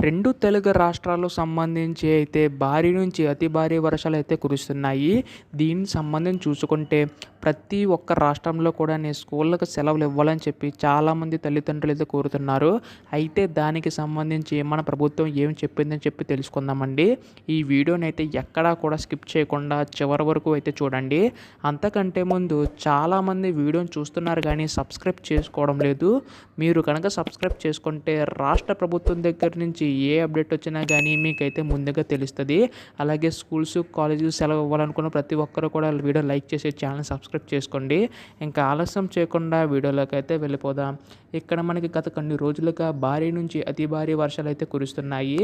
రెండు తెలుగు రాష్ట్రాలకు సంబంధించి అయితే భారీ నుంచి అతి భారీ వర్షాలు అయితే కురుస్తున్నాయి. దీనికి సంబంధించి చూసుకుంటే ప్రతి ఒక్క రాష్ట్రంలో కూడా నేను స్కూళ్ళకు సెలవులు ఇవ్వాలని చెప్పి చాలామంది తల్లిదండ్రులు అయితే కోరుతున్నారు. అయితే దానికి సంబంధించి మన ప్రభుత్వం ఏం చెప్పిందని చెప్పి తెలుసుకుందామండి. ఈ వీడియోని అయితే ఎక్కడా కూడా స్కిప్ చేయకుండా చివరి వరకు అయితే చూడండి. అంతకంటే ముందు చాలామంది వీడియోని చూస్తున్నారు కానీ సబ్స్క్రైబ్ చేసుకోవడం లేదు. మీరు కనుక సబ్స్క్రైబ్ చేసుకుంటే రాష్ట్ర ప్రభుత్వం దగ్గర నుంచి ఏ అప్డేట్ వచ్చినా కానీ మీకైతే ముందుగా తెలుస్తుంది. అలాగే స్కూల్స్ కాలేజెస్ సెలవు ఇవ్వాలనుకున్న ప్రతి ఒక్కరు కూడా వీడియో లైక్ చేసి ఛానల్ సబ్స్క్రైబ్ చేసుకోండి. ఇంకా ఆలస్యం చేయకుండా వీడియోలోకి అయితే వెళ్ళిపోదాం. ఇక్కడ మనకి గత కొన్ని రోజులుగా భారీ నుంచి అతి భారీ వర్షాలు అయితే కురుస్తున్నాయి.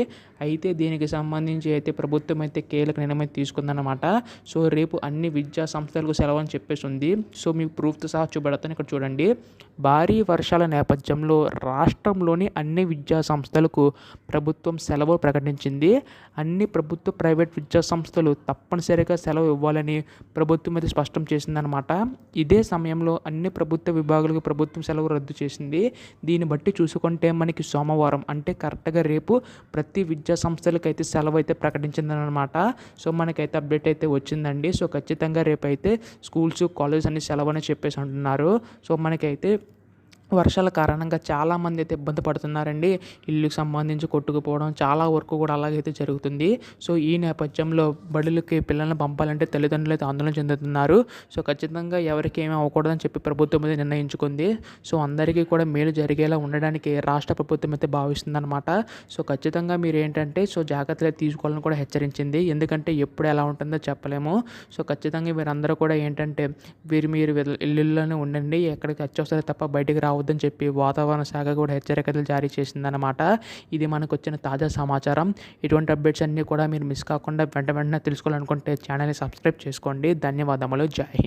అయితే దీనికి సంబంధించి అయితే ప్రభుత్వం అయితే కీలక నిర్ణయం తీసుకుందన్నమాట. సో రేపు అన్ని విద్యా సంస్థలకు సెలవు అని చెప్పేసి ఉంది. సో మీకు ప్రూఫ్తో సహా చూపెడతాను. ఇక్కడ చూడండి. భారీ వర్షాల నేపథ్యంలో రాష్ట్రంలోని అన్ని విద్యా సంస్థలకు ప్రభుత్వం సెలవు ప్రకటించింది. అన్ని ప్రభుత్వ ప్రైవేట్ విద్యా సంస్థలు తప్పనిసరిగా సెలవు ఇవ్వాలని ప్రభుత్వం అయితే స్పష్టం చేసిందనమాట ఇదే సమయంలో అన్ని ప్రభుత్వ విభాగాలకు ప్రభుత్వం సెలవు రద్దు చేసింది. దీన్ని బట్టి చూసుకుంటే మనకి సోమవారం అంటే కరెక్ట్గా రేపు ప్రతి విద్యా సంస్థలకు అయితే సెలవు అయితే ప్రకటించిందనమాట సో మనకైతే అప్డేట్ అయితే వచ్చిందండి. సో ఖచ్చితంగా రేపు అయితే స్కూల్స్ కాలేజ్ అన్ని సెలవు అని చెప్పేసి అంటున్నారు. సో మనకైతే వర్షాల కారణంగా చాలామంది అయితే ఇబ్బంది పడుతున్నారండి. ఇల్లుకి సంబంధించి కొట్టుకుపోవడం చాలా వరకు కూడా అలాగైతే జరుగుతుంది. సో ఈ నేపథ్యంలో బడులకి పిల్లల్ని పంపాలంటే తల్లిదండ్రులు అయితే ఆందోళన చెందుతున్నారు. సో ఖచ్చితంగా ఎవరికి ఏమీ అవ్వకూడదని చెప్పి ప్రభుత్వం అయితే నిర్ణయించుకుంది. సో అందరికీ కూడా మేలు జరిగేలా ఉండడానికి రాష్ట్ర ప్రభుత్వం అయితే భావిస్తుందన్నమాట. సో ఖచ్చితంగా మీరు ఏంటంటే సో జాగ్రత్తలు తీసుకోవాలని కూడా హెచ్చరించింది. ఎందుకంటే ఎప్పుడు ఎలా ఉంటుందో చెప్పలేము. సో ఖచ్చితంగా మీరందరూ కూడా ఏంటంటే వీరు మీరు ఇల్లుల్లోనే ఉండండి. ఎక్కడికి వచ్చి తప్ప బయటికి రావు రావద్దని చెప్పి వాతావరణ శాఖ కూడా హెచ్చరికలు జారీ చేసిందనమాట ఇది మనకు వచ్చిన తాజా సమాచారం. ఇటువంటి అప్డేట్స్ అన్నీ కూడా మీరు మిస్ కాకుండా వెంట వెంటనే తెలుసుకోవాలనుకుంటే ఛానల్ని సబ్స్క్రైబ్ చేసుకోండి. ధన్యవాదములు. జై హింద్.